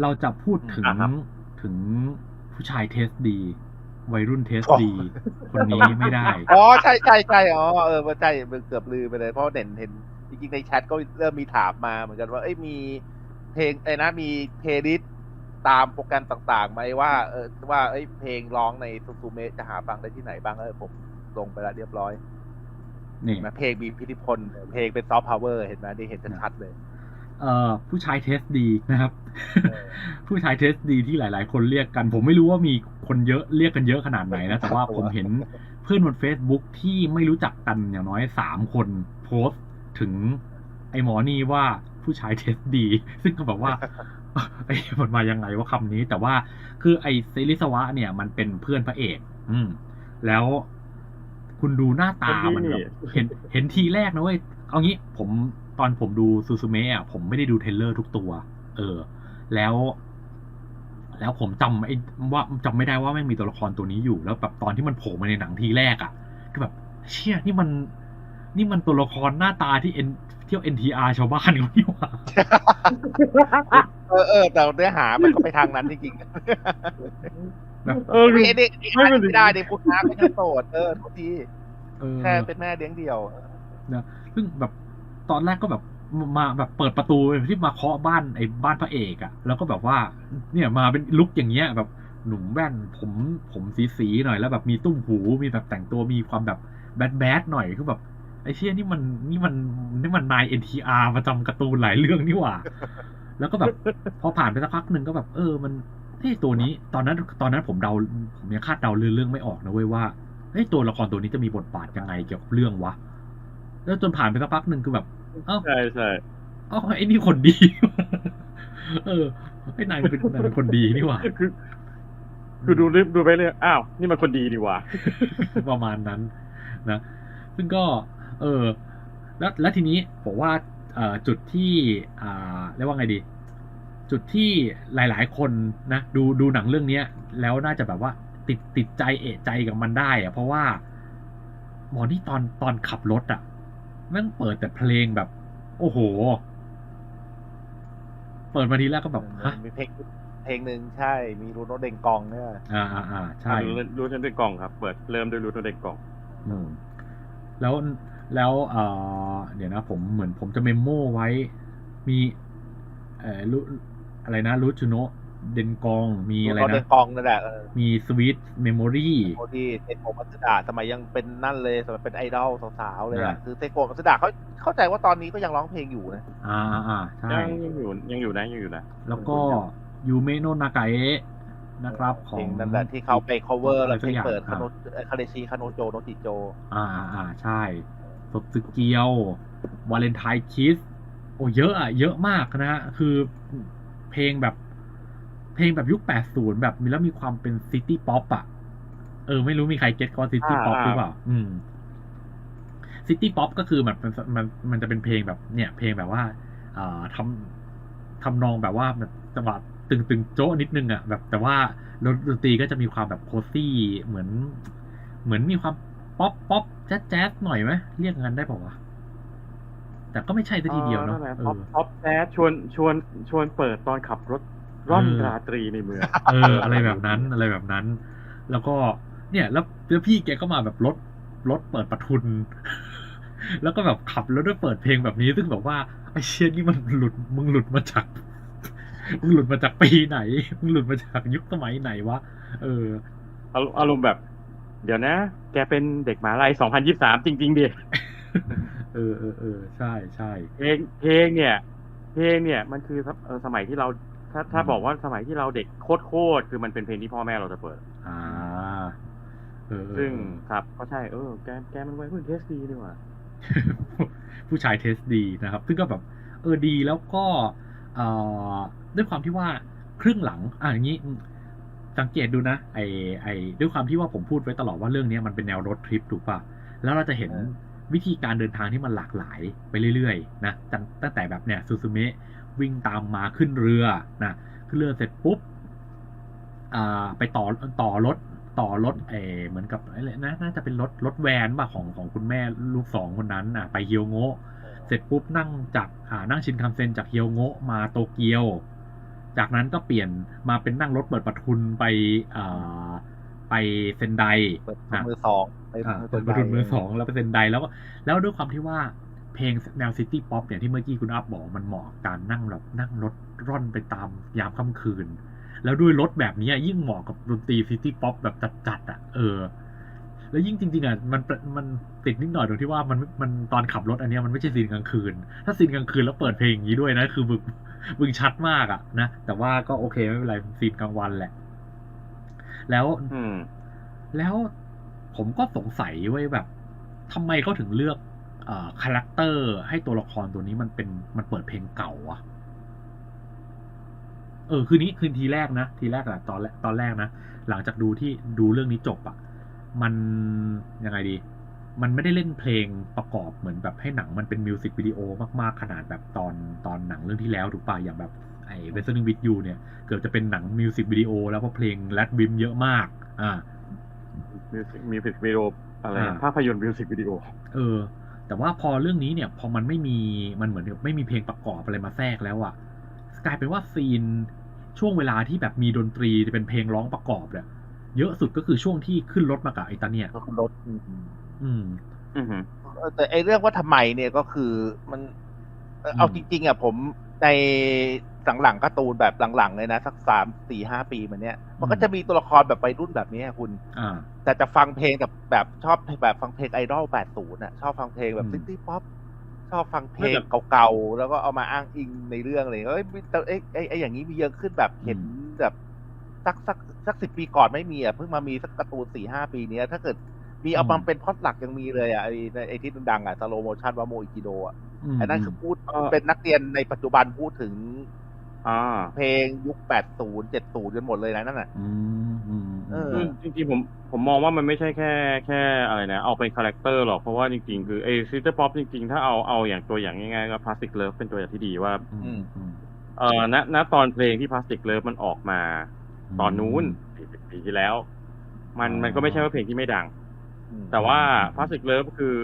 เราจะพูดถึงอ่าครับถึงผู้ชายเทสดี วัยรุ่นเทสอ๋อดี คนนี้ไม่ได้ อ๋อใช่ใช่ใช่อ๋อเออใช่เกือบลืมไปเลยเพราะเห็นเห็นจริงๆในแชทก็เริ่มมีถามมาเหมือนกันว่าเอ้ยมีเพลงไอ้นะมีเพลย์ลิสต์ตามโปรแกรมต่างๆไหมว่าเออว่าเอ้ยเพลงร้องในซูซูเมะจะหาฟังได้ที่ไหนบ้างเออผมลงไปแล้วเรียบร้อยนี่เห็นไหมเพลงมีพิธีพลเพลงเป็นซอฟต์พาวเวอร์เห็นไหมได้เห็นชัดๆเลย เอ่อผู้ชายเทสดีนะครับเออผู้ชายเทสดีที่หลาย ๆ คนเรียกกัน ผมไม่รู้ว่ามีคนเยอะเรียกกันเยอะขนาดไหนนะ แต่ว่าผมเห็นเพื่อนบน Facebook ที่ไม่รู้จักกันอย่างน้อยสามคนโพสต์ถึงไอ้หมอนี่ว่าผู้ชายเทสดี ซึ่งก็แบบว่าไอ้มันมายังไงว่าคำนี้ แต่ว่าคือไอ้เซริสวะเนี่ย มันเป็นเพื่อนพระเอก อืม แล้วคุณดูหน้าตามันแบบเห็นเห็นทีแรกนะเว้ยเอางี้ผม ตอนผมดูซูซูเมะอะผมไม่ได้ดูเทรลเลอร์ทุกตัว เออ แล้ว แล้วผมจำไอ้ว่าจำไม่ได้ว่าไม่งมีตัวละครตัวนี้อยู่ แล้วแบบตอนที่มันโผล่มาในหนังทีแรกอะก็แบบ เชี่ยนี่มัน นี่มันตัวละครหน้าตาที่เอ็นเที่ยว NTR ชาวบ้านเขานี่หว่าเออเออแต่เนื้อหามันก็ไปทางนั้นจริงๆเออไม่เด็กไม่ไม่มันไม่ได้เด็กพูดน้ำไม่ใช่โสดเออทุกทีเออแค่เป็นแม่เลี้ยงเดี่ยวนะซึ่งแบบ ตอนแรกก็แบบมาแบบเปิดประตูที่มาเคาะบ้านไอ้บ้านพระเอกอะแล้วก็แบบว่า เนี่ยมาเป็นลุกอย่างเงี้ยแบบหนุ่มแว่นผมผมสีสีหน่อยแล้วแบบมีตุ้มหูมีแบบแต่งตัวมีความแบบแบดแบดหน่อยคือแบบไอ้เชี่ยนี่มันนี่มันนี่มันนาย NTR ประจำการ์ตูนหลายเรื่องนี่หว่า แล้วก็แบบพอผ่านไปสักพักหนึ่งก็แบบ เออมันเฮ้ยตัวนี้ ตอนนั้นตอนนั้นผมเดาผมยังคาดเดาเรื่องไม่ออกนะเว้ยว่าเฮ้ยตัวละครตัวนี้จะมีบทบาทยังไงเกี่ยวกับเรื่องวะ แล้วจนผ่านไปสักพักหนึ่งคือแบบเอ้าใช่ใช่เอ้าไอ้นี่คนดี เออไอ้นายมันเป็นนายเป็นคนดีนี่หว่าคือคือดูดูไปเลยอ้าว นี่มันคนดีดีว่ะประมาณนั้น นะ ซึ่งก็ เออ แล้วแล้วทีนี้ผมว่าเอ่อจุดที่อ่าเรียกว่าไงดี จุดที่หลาย ๆ คนนะดูดูหนังเรื่องเนี้ย แล้วน่าจะแบบว่า ติดติดใจเอะใจกับมันได้อะเพราะว่าหมอนี่ตอนตอนขับรถอะ แม่งเปิดแต่เพลงแบบ โอ้โห เปิดมาทีแรกก็แบบฮะมีเพลงเพลงหนึ่งใช่ มีรูโนเดงกองเนี่ยอ่าอ่าอ่าใช่รู้รู้ทันด้วยกล่องครับ เปิดเริ่มด้วยรู้ทันด้วยกล่อง อืม แล้วแล้วเอ่อเดี๋ยวนะผมเหมือนผมจะเมมโมไว้ มี เอ่อรู้อะไรนะรู้จูโนะ เดนกองมีรูอะไรโนเดนะงกองนั่นแหละเออมีสวีทเมมโมรีโอที่เทโกะมัตสึดะสมัยยังเป็นนั่นเลยสมัยเป็นไอดอลสาวๆเลยอ่าอะคือเทโกะมัตสึดะเขาเข้าใจว่าตอนนี้ก็ยังร้องเพลงอยู่นะอ่าอ่าอ่าใช่ยังยังอยู่ยังอยู่นะยังอยู่นะแล้วก็ยูเมโนะนากาเอะนะครับขอเพลงงนั่นแหละที่เขาไป cover แล้วอะไรสัเพกลงอย่างเปิดอ่าคาโนคาเรชิคาโนโจโนติโจ อ่าอ่าอ่าใช่สดซึเกียววาเลนไทน์คิสโอ้เยอะอะเยอะมากนะฮะคือเพลงแบบ เพลงแบบยุค 80 แบบมีแล้วมีความเป็นซิตี้ป๊อปอะเออ ไม่รู้มีใครเก็ตคอซิตี้ป๊อปหรือเปล่า อืมซิตี้ป๊อปก็คือมันมันมันมันจะเป็นเพลงแบบเนี่ย เพลงแบบว่าอ่าทำทำนองแบบว่าแบบจังหวะตึงตึงๆโจ๊ะนิดนึงอะแบบ แต่ว่าดนตรีก็จะมีความแบบโคซี่เหมือน เหมือนมีความป๊อปป๊อปแจ๊สแจ๊สหน่อยไหมเรียกงั้นได้ป่าวะแต่ก็ไม่ใช่ซะทีเดียวเนาะออเอท็อปอท็อปแจ๊สชวนชวนชวนเปิดตอนขับรถ ร่อนเออราตรีในเมืองเอออะไรแบบนั้นอะไรแบบนั้น แล้วก็เนี่ย แล้วแล้วพี่แกก็มาแบบรถรถเปิดประทุน แล้วก็แบบขับรถด้วยเปิดเพลงแบบนี้ ซึ่งแบบว่าไอ้เชี่ยนี่มันหลุดมึงหลุดมาจากมึงหลุดมาจากปีไหนมึงหลุดมาจากยุคสมัยไหนวะเอออารอารมณ์แบบ เดี๋ยวนะ แกเป็นเด็กหมหาลัย2023จริงๆดิเออเออเออใช่ใช่เพลงเพลงเนี่ย เพลงเนี่ย มันคือเออสมัยที่เรา ถ้าถ้าอืมบอกว่าสมัยที่เราเด็กโคตรโคตรคือมันเป็นเพลงที่พ่อแม่เราจะเปิด อ่าเออเออซึ่งเออครับก็ใช่เออแกแกมันไว้เพื่อเทสดีดีกว่าผู้ชายเทสดีนะครับ ซึ่งก็แบบ เออดีแล้วก็เอ่อด้วยความที่ว่าครึ่งหลังอะอย่างนี้ สังเกตดูนะ ไอไอด้วยความที่ว่าผมพูดไว้ตลอดว่าเรื่องนี้มันเป็นแนวรถทริปถูกป่ะแล้วเราจะเห็นเออวิธีการเดินทางที่มันหลากหลายไปเรื่อยๆนะตั้งตั้งแต่แบบเนี่ยซูซูเมะ วิ่งตามมาขึ้นเรือนะขึ้นเรือเสร็จปุ๊บอ่าไปต่อต่อรถต่อรถเออเหมือนกับอะไรนะน่าจะเป็นรถรถแวนป่ะของของคุณแม่ลูกสองคนนั้นอะไปเฮียวโงะเสร็จปุ๊บนั่งจากอ่านั่งชินคันเซ็นจากเฮียวโงะมาโตเกียว จากนั้นก็เปลี่ยนมาเป็นนั่งรถเปิดประทุนไปอ่าไปเซนไดเปิดนะมือสองไปอ่ามือเปิดประทุนมือสองแล้วไปเซนไดแล้วก็แล้วด้วยความที่ว่า เพลงแนวซิตี้ป๊อปเนี่ยที่เมื่อกี้คุณอัพบอกมันเหมาะกับการนั่งแบบนั่งรถร่อนไปตามยามค่ำคืน แล้วด้วยรถแบบนี้ยิ่งเหมาะกับดนตรีซิตี้ป๊อปแบบจัดๆอะเออ แล้วยิ่งจริงๆอะมันมันติดนิดหน่อยตรงที่ว่ามันมันตอนขับรถอันเนี้ยมันไม่ใช่ซีนกลางคืน ถ้าซีนกลางคืนแล้วเปิดเพลงอย่างนี้ด้วยนะ คือมึงมึงชัดมากอะนะแต่ว่าก็โอเคไม่เป็นไรซีนกลางวันแหละ แล้วอืมแล้วผมก็สงสัยไว้ยแบบทำไมเขาถึงเลือกเอ่อ คาแรคเตอร์ให้ตัวละครตัวนี้มันเป็นมันเปิดเพลงเก่าอะเออคืนนี้คืนทีแรกนะ ทีแรกอะตอนแรกตอนแรกนะ หลังจากดูที่ดูเรื่องนี้จบอะมันยังไงดี มันไม่ได้เล่นเพลงประกอบเหมือนแบบให้หนังมันเป็นมิวสิกวิดีโอมากๆ ขนาดแบบตอนตอนหนังเรื่องที่แล้วถูกป่ะอย่างแบบไอ้ w e s t e r n with You เนี่ย เกือบจะเป็นหนังมิวสิกวิดีโอแล้วเพราะเพลงแรดวิมเยอะมาก อ่ามิวสิกมิวสิกวิดีโออะไรอ่าภาพยนตร์มิวสิกวิดีโอเออ แต่ว่าพอเรื่องนี้เนี่ยพอมันไม่มีมันเหมือนกับไม่มีเพลงประกอบอะไรมาแทรกแล้วอะ่ะกลายเป็นว่าซีนช่วงเวลาที่แบบมีดนตรีเป็นเพลงร้องประกอบเนี่ยเยอะสุดก็คือช่วงที่ขึ้นรถมากับไอ้ตาเนี่ยก็คือรถอืมอืมอือหือเออแต่ไอเรื่องว่าทำไมเนี่ยก็คือมัน เอ่อเอาอืมจริงๆอะผมใน หลังๆการ์ตูนแบบหลังๆเลยนะ สักสามสี่ห้าปีมาเนี้ยมันก็จะมีตัวละครแบบวัยรุ่นแบบนี้อะคุณอ่าแต่จะฟังเพลงแบบแบบชอบแบบฟังเพลงไอดอล80น่ะชอบฟังเพลงแบอืบมซิตี้ป๊อปชอบฟังเพลงเก่าๆ แล้วก็เอามาอ้างอิงในเรื่องเลยเอ้ยมีแต่เอ้ยไอ้ไอ้อย่างนี้มีเยอะขึ้นแบบเห็นแบบสักสักสักสิบปีก่อนไม่มีอะเพิ่งมามีสักการ์ตูนสี่ห้าปีเนี้ย ถ้าเกิดมีเอามาเป็นพล็อดหลักยังมีเลยอะไอ้ไอ้ที่ดังๆอะสโลโมชันวาโมอิกิโดอะมไอ้นั่นคือพูดเออเป็นนักเรียนในปัจจุบันพูดถึง อ่าเพลงยุค80 70กันหมดเลยนะนั่นน่ะอืมอืมเอออืมจริงๆผมผมมองว่ามันไม่ใช่แค่แค่อะไรนะเอาเป็นคาแรคเตอร์หรอกเพราะว่าจริงๆ คือไอ้ซิสเตอร์ป๊อปจริงๆ ถ้าเอาเอาอย่างตัวอย่างง่ายๆก็พลาสติกเลิฟเป็นตัวอย่างที่ดีว่าอืมอืมเออณณตอนเพลงที่พลาสติกเลิฟมันออกมา ตอนนู้น40ปีที่แล้ว มันอ๋อมันก็ไม่ใช่ว่าเพลงที่ไม่ดัง แต่ว่าพลาสติกเลิฟคือ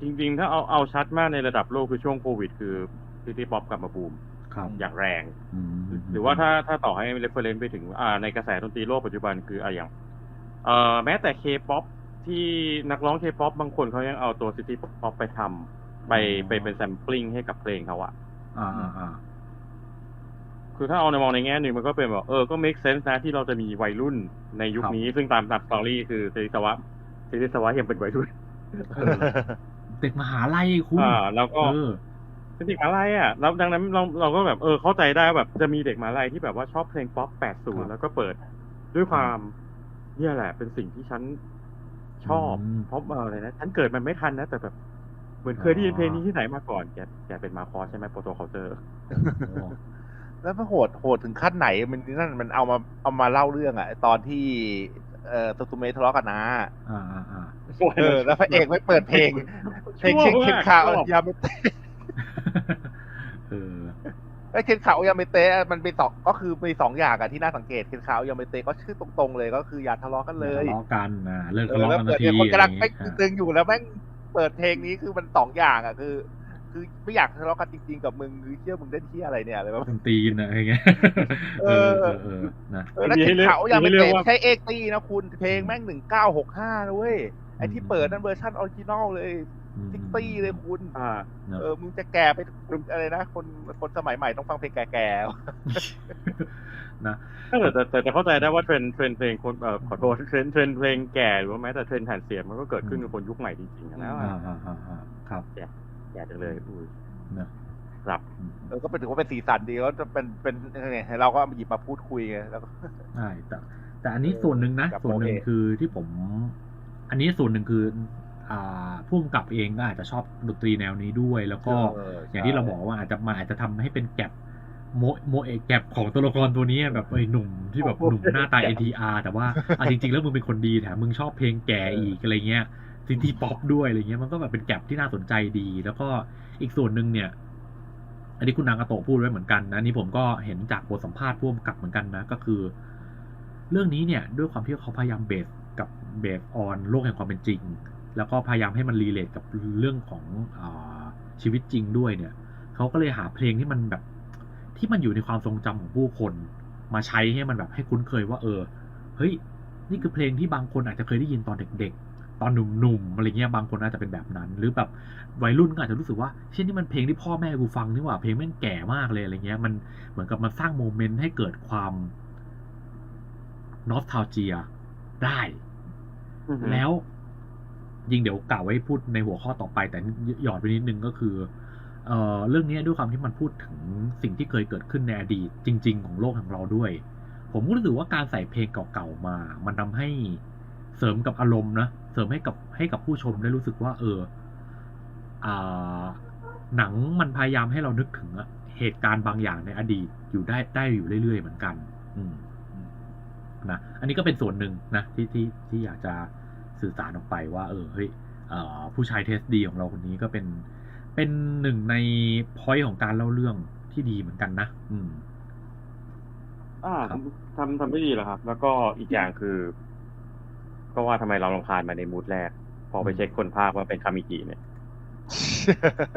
จริง ๆ ถ้าเอาเอาชัดมากในระดับโลกคือช่วงโควิด คือซิตี้ป๊อปกลับมาบูมครับ อย่างแรงอืมมหรือว่าถ้าถ้าต่อให้เรฟเฟอเรนซ์ไปถึงอ่าในกระแสดนตรีโลกปัจจุบันคืออะอย่างเอ่อแม้แต่เคป๊อปที่นักร้องเคป๊อปบางคนเขายังเอาตัวซิตี้ป๊อปไปทำไปไปเป็นแซมปลิ้งให้กับเพลงเขาอะอ่าอ่าอ่าคือถ้าเอาในมองในแง่หนึ่งมันก็เป็นแบบเออก็ make sense นะที่เราจะมีวัยรุ่นในยุคนี้ซึ่งตามตามสตอรี่คือเซริสวะเซริสวะยังเป็นวัยรุ่นเออเด็กมหาลัยคุณอ่าแล้วก็ เออเป็นเด็กมหาลัยอะแล้วดังนั้นเราเราก็แบบเออเข้าใจได้ว่าแบบจะมีเด็กมหาลัยที่แบบว่าชอบเพลงป๊อปครับ80แล้วก็เปิดด้วยความเนี่ยแหละ เป็นสิ่งที่ฉันชอบอืมเพราะเอออะไรนะฉันเกิดมันไม่ทันนะแต่แบบเหมือนเคยได้ยินเพลงนี้ที่ไหนมาก่อนแกแกเป็นมาคอสใช่ไหมโปรโตคอลเจอร์โอ้แล้วมันโหดโหดถึงขั้นไหน มันนั่นมันเอามาเอามาเล่าเรื่องอะตอนที่เอ่อตุตุเมะทะเลาะกันนะอ่าอ่าอ่าเออแล้วพระเอกไม่เปิดเพลงเพลงเช่นเคนคาโอยาเมเตะเออ ไอ้เคนคาโอยาเมเตะมันเป็นสองก็คือมีสองอย่างอะที่น่าสังเกตเคนคาโอยาเมเตะก็ชื่อตรงๆเลยก็คืออย่าทะเลาะกันเลยทะเลาะกันอ่าเลิกเอทะอเลาะแล้วกันเปินาดทีเนี่ยคนกำลังอะไรไม่อย่างเงี้ยตึงอยู่แล้วแม่งเปิดเพลงนี้คือมันสองอย่างอะคือ คือไม่อยากทะเลาะกันจริงๆกับมึงคือเชื่อมึงเล่นที่อะไรเนี่ยอะไรแบบคนตีนอะอะไรเงี้ยเอเอออเออเออนะเออแล้วมีเคนให้เลือกขาวยังไม่มีให้เลือกเต็มว่าใช้เอกตีนะคุณเพลงแม่งหนึ่งเก้าหกห้านะเว้ยไอที่เปิดนั่นเวอร์ชันออริจินอลเลยอืม ซิกตี้เลยคุณอ่าเนอะเออมึงจะแก่ไปอะไรนะ คนคนสมัยใหม่ต้องฟังเพลงแก่นะแต่แต่แต่แต่เข้าใจได้ว่าเทรนด์เทรนด์เพลงคนเอ่อขอโทษเทรนด์เทรนด์เพลงแก่หรือว่าแม้แต่เทรนด์แผ่นเสียงมันก็เกิดขึ้นกับคนยุคใหม่จริงๆอะนะอ่าอ่าอ่าอ่าครับแก่จังเลยอุ้ยเนอะครับอืมๆเออก็เป็นถือว่าเป็นสีสันดีก็จะเป็นเป็นไงเราก็หยิบมาพูดคุยไงแล้วก็ใช่แต่แต่อันนี้ส่วนหนึ่งนะกับส่วนหนึ่งโอเคคือที่ผม อันนี้ส่วนหนึ่งคือ อ่าผู้กำกับเองก็อาจจะชอบดนตรีแนวนี้ด้วย แล้วก็เอออย่างที่เราบอกว่าอาจจะมาอาจจะทำให้เป็นแกลบโมโมเอกแกลบของตัวละครตัวนี้แบบไอ้หนุ่มที่แบบหนุ่มหน้าตา NTR แต่ว่าอะจริง ๆ แล้วมึงเป็นคนดีแถมมึงชอบเพลงแก่อีกอะไรเงี้ยซิตี้ป๊อปด้วยอะไรเงี้ยมันก็แบบเป็นแกลบที่น่าสนใจดี แล้วก็อีกส่วนหนึ่งเนี่ย อันนี้คุณนางกาโตะพูดไว้เหมือนกันนะอันนี่ผมก็เห็นจากบทสัมภาษณ์พ่วงกับเหมือนกันนะ ก็คือ เรื่องนี้เนี่ย ด้วยความที่เขาพยายามเบสกับเบสออนโลกแห่งความเป็นจริง แล้วก็พยายามให้มันรีเลทกับเรื่องของอาชีวิตจริงด้วยเนี่ยเขาก็เลยหาเพลงที่มันแบบ ที่มันอยู่ในความทรงจำของผู้คน มาใช้ให้มันแบบให้คุ้นเคยว่า เออ เฮ้ย นี่คือเพลงที่บางคนอาจจะเคยได้ยินตอนเด็กๆ ตอนหนุ่มๆอะไรเงี้ยบางคนอาจจะเป็นแบบนั้น หรือแบบวัยรุ่นก็อาจจะรู้สึกว่าเช่นนี่มันเพลงที่พ่อแม่กูฟังนี่หว่าเพลงแม่งแก่มากเลยอะไรเงี้ย มันเหมือนกับมันสร้างโมเมนต์ให้เกิดความนอสทาเจียได้อือฮึแล้ว ยิงเดี๋ยวกล่าวไว้พูดในหัวข้อต่อไป แต่หยอดไปนิดนึงก็คือเอ่อเรื่องนี้ด้วยความที่มันพูดถึงสิ่งที่เคยเกิดขึ้นในอดีตจริง ๆ ของโลกของเราด้วย ผมก็รู้สึกว่าการใส่เพลงเก่าๆมา มันทำให้เสริมกับอารมณ์นะเสริมให้กับให้กับผู้ชมได้รู้สึกว่า เอออ่าหนังมันพยายามให้เรานึกถึงอะเหตุการณ์บางอย่างในอดีตอยู่ได้ได้อยู่เรื่อย ๆ เหมือนกัน อืมนะอันนี้ก็เป็นส่วนหนึ่งนะที่ที่ที่อยากจะ สื่อสารออกไปว่า เออเฮ้ยเอ่อผู้ชายเทสดีของเราคนนี้ก็เป็นเป็นหนึ่งในพอยต์ของการเล่าเรื่องที่ดีเหมือนกันนะ อืม อ่าครับทำทำได้ดีแล้วครับ แล้วก็อีกอย่างคือ ก็ว่าทำไมเราลงคาญมาในมูดแรก พอไปเช็คคนภาคว่าเป็นคามิกิเนี่ย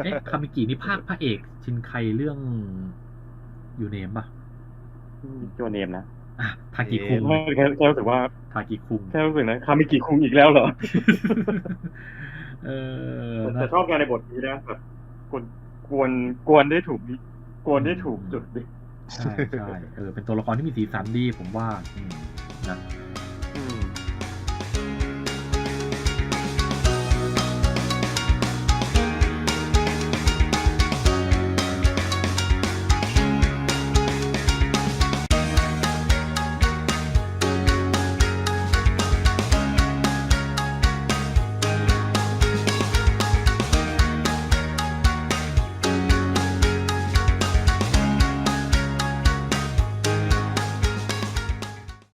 เอ๊ะคามิกินี่ภาคพระเอก ชินไคเรื่องยูเนมป่ะโจเนมนะอะ ทากิคุงไม่แค่แค่รู้สึกว่าทากิคุงแค่รู้สึกนะคามิกิคุงอีกแล้วเหรอเออแต่นะแต่ชอบงานในบทนี้นะแบบกวนกวนกวนได้ถูกดิกวนได้ถูกจุดดิใช่ใช่เออเป็นตัวละครที่มีสีสันดีผมว่าอืมนะ